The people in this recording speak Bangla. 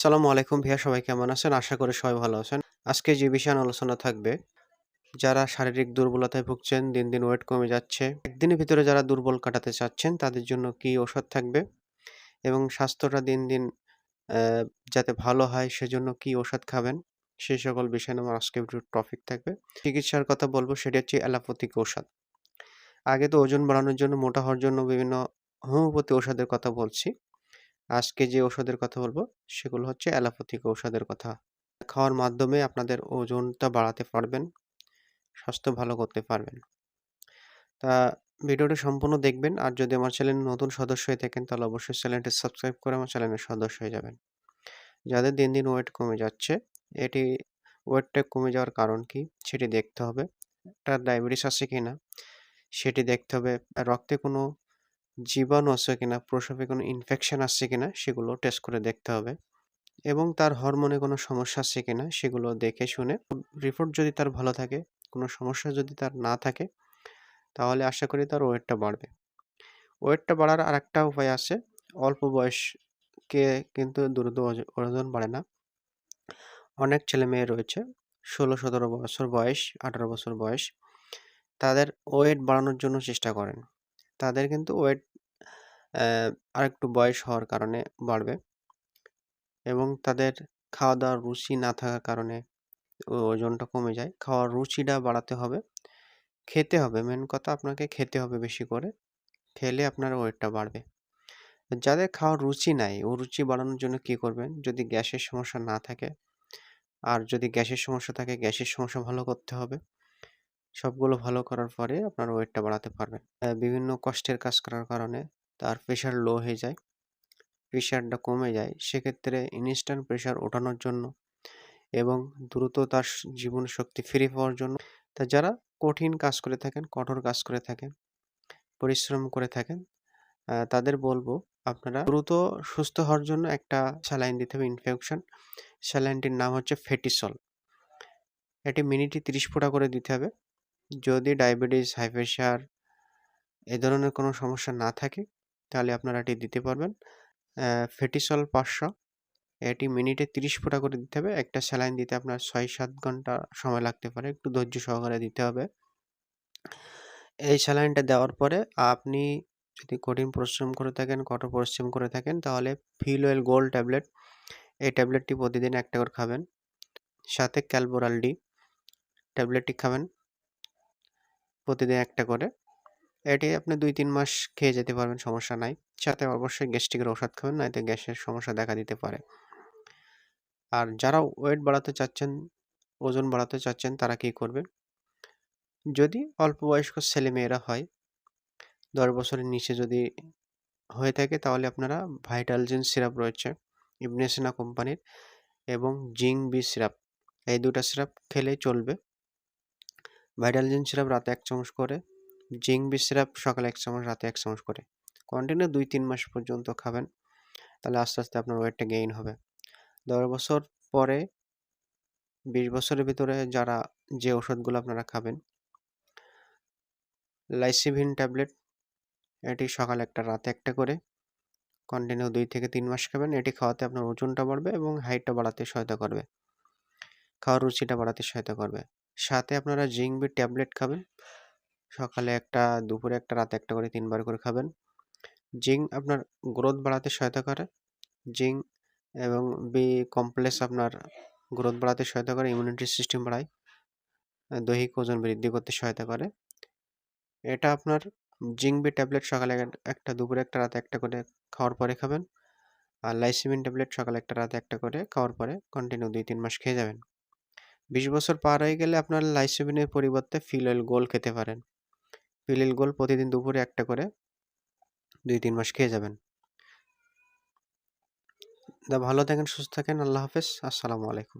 আসসালামু আলাইকুম ভাইয়া সবাই কেমন আছেন? আশা করি সবাই ভালো আছেন। আজকে যে বিষয়ে আলোচনা থাকবে, যারা শারীরিক দুর্বলতায় ভুগছেন, দিন, দিন ওয়েট কমে যাচ্ছে। একদিনের ভিতরে যারা দুর্বল কাটাতে চাচ্ছেন, তাদের জন্য কি ওষুধ থাকবে? এবং স্বাস্থ্যটা দিন, দিন যাতে ভালো হয় সেজন্য কি ওষুধ খাবেন? সেই সকল বিষয় আমার আজকে টপিক থাকবে। চিকিৎসার কথা বলব সেটি হচ্ছে অ্যালোপ্যাথিক ঔষধ। আগে তো ওজন বাড়ানোর জন্য, মোটা হওয়ার জন্য বিভিন্ন হোমিওপ্যাথি ঔষধের কথা বলছি। আজকে যে ওষুধের কথা বলব সেগুলো হচ্ছে অ্যালোপ্যাথিক ঔষধের কথা। খাওয়ার মাধ্যমে আপনাদের ওজনটা বাড়াতে পারবেন, স্বাস্থ্য ভালো করতে পারবেন। তা ভিডিওটি সম্পূর্ণ দেখবেন আর যদি আমার চ্যানেলে নতুন সদস্য হয়ে থাকেন তাহলে অবশ্যই চ্যানেলটি সাবস্ক্রাইব করে আমার চ্যানেলের সদস্য হয়ে যাবেন। যাদের দিন, দিন ওয়েট কমে যাচ্ছে, এটি ওয়েটটা কমে যাওয়ার কারণ কি সেটি দেখতে হবে। তার ডায়াবেটিস আছে কিনা সেটি দেখতে হবে। রক্তে কোনো জীবাণু আছে কিনা, প্রসবে কোনো ইনফেকশন আসছে কিনা সেগুলো টেস্ট করে দেখতে হবে এবং তার হরমোনে কোনো সমস্যা আছে কিনা সেগুলো দেখে শুনে রিপোর্ট যদি তার ভালো থাকে, কোনো সমস্যা যদি তার না থাকে তাহলে আশা করি তার ওয়েটটা বাড়বে। ওয়েটটা বাড়ার আর একটা উপায় আছে। অল্প বয়সকে কিন্তু দ্রুত ওজন বাড়ে না। অনেক ছেলে মেয়ে রয়েছে ১৬-১৭ বছর বয়স, ১৮ বছর বয়স। তাদের ওয়েট বাড়ানোর জন্য চেষ্টা করেন। তাদের কিন্তু ওয়েট আরেকটু বয়স হওয়ার কারণে বাড়বে এবং তাদের খাওয়া-দাওয়ার রুচি না থাকার কারণে ওজনটা কমে যায়। খাওয়ার রুচিটা বাড়াতে হবে। খেতে হবে, মেন কথা আপনাকে খেতে হবে বেশি করে। খেলে আপনার ওয়েটটা বাড়বে। যাদের খাওয়ার রুচি নাই, ও রুচি বাড়ানোর জন্য কী করবেন? যদি গ্যাসের সমস্যা না থাকে আর যদি গ্যাসের সমস্যা থাকে, গ্যাসের সমস্যা ভালো করতে হবে। সবগুলো ভালো করার পরে আপনার ওয়েটটা বাড়াতে পারবেন। বিভিন্ন কষ্টের কাজ করার কারণে তার প্রেশার লো হয়ে যায়, প্রেশারটা কমে যায়। সেক্ষেত্রে ইনস্ট্যান্ট প্রেশার ওঠানোর জন্য এবং দ্রুত তার জীবন শক্তি ফিরে পাওয়ার জন্য তা যারা কঠিন কাজ করে থাকেন, কঠোর কাজ করে থাকেন, পরিশ্রম করে থাকেন, তাদের বলব আপনারা দ্রুত সুস্থ হওয়ার জন্য একটা স্যালাইন দিতে হবে ইনফেকশন। স্যালাইনটির নাম হচ্ছে ফেটিসল। এটি মিনিটে ৩০ ফোঁটা করে দিতে হবে। যদি ডায়াবেটিস, হাই প্রেশার এ ধরনের কোনো সমস্যা না থাকে তাহলে আপনারা এটি দিতে পারবেন। ফেটিসল পাঁচশো এটি মিনিটে ৩০ ফোঁটা করে দিতে হবে। একটা স্যালাইন দিতে আপনার ৬-৭ ঘণ্টা সময় লাগতে পারে। একটু ধৈর্য সহকারে দিতে হবে। এই স্যালাইনটা দেওয়ার পরে আপনি যদি কঠিন পরিশ্রম করে থাকেন, কঠোর পরিশ্রম করে থাকেন তাহলে ফিল ওয়েল গোল্ড ট্যাবলেট এই ট্যাবলেটটি প্রতিদিন একটা করে খাবেন। সাথে ক্যালবোরাল ডি ট্যাবলেটটি খাবেন প্রতিদিন একটা করে। এটি আপনি দুই তিন মাস খেয়ে যেতে পারবেন সমস্যা নাই। সাথে অবশ্যই গ্যাস্ট্রিকের ওষুধ খাবেন নয়তো গ্যাসের সমস্যা দেখা দিতে পারে। আর যারা ওয়েট বাড়াতে চাচ্ছেন, ওজন বাড়াতে চাচ্ছেন তারা কী করবেন? যদি অল্প বয়স্ক ছেলেমেয়েরা হয়, দশ বছরের নিচে যদি হয়ে থাকে তাহলে আপনারা ভাইটালজিন সিরাপ রয়েছে ইবনেসিনা কোম্পানির এবং জিঙ্ক বি সিরাপ এই দুটা সিরাপ খেলেই চলবে। ভাইটালজিন সিরাপ রাতে এক চামচ করে, জিঙ্ক বি সিরাপ সকালে এক চামচ, রাতে এক চামচ করে। কন্টিনিউ দুই তিন মাস পর্যন্ত খাবেন। তাহলে আস্তে, আস্তে আপনার ওয়েটটা গেইন হবে। দশ বছর পরে বিশ বছরের ভিতরে যারা যে ওষুধগুলো আপনারা খাবেন লাইসিভিন ট্যাবলেট এটি সকালে একটা রাতে একটা করে কন্টিনিউ দুই থেকে তিন মাস খাবেন এটি খাওয়াতে আপনার ওজনটা বাড়বে এবং হাইটটা বাড়াতে সহায়তা করবে খাওয়ার রুচিটা বাড়াতে সহায়তা করবে সাথে আপনারা জিঙ্ক বি ট্যাবলেট খাবেন সকালে একটা, দুপুরে একটা, রাতে একটা করে তিনবার করে খাবেন। জিঙ্ক আপনার গ্রোথ বাড়াতে সহায়তা করে। জিঙ্ক এবং বি কমপ্লেক্স আপনার গ্রোথ বাড়াতে সহায়তা করে ইমিউনিটি সিস্টেম বাড়ায়। দৈহিক ওজন বৃদ্ধি করতে সহায়তা করে। এটা আপনার জিঙ্ক বি ট্যাবলেট সকালে একটা, দুপুরে একটা, রাতে একটা করে খাওয়ার পরে খাবেন। আর লাইসিমিন ট্যাবলেট সকালে একটা, রাতে একটা করে খাওয়ার পরে কন্টিনিউ দুই, তিন মাস খেয়ে যাবেন। বিশ বছর পার হয়ে গেলে আপনার লাইসিমিনের পরিবর্তে ফিল অয়েল গোল খেতে পারেন। ফিল গোল প্রতিদিন দুপুরে একটা করে দুই, তিন মাস খেয়ে যাবেন। দা ভালো থাকেন, সুস্থ থাকেন, আল্লাহ হাফেজ, আসসালামু আলাইকুম।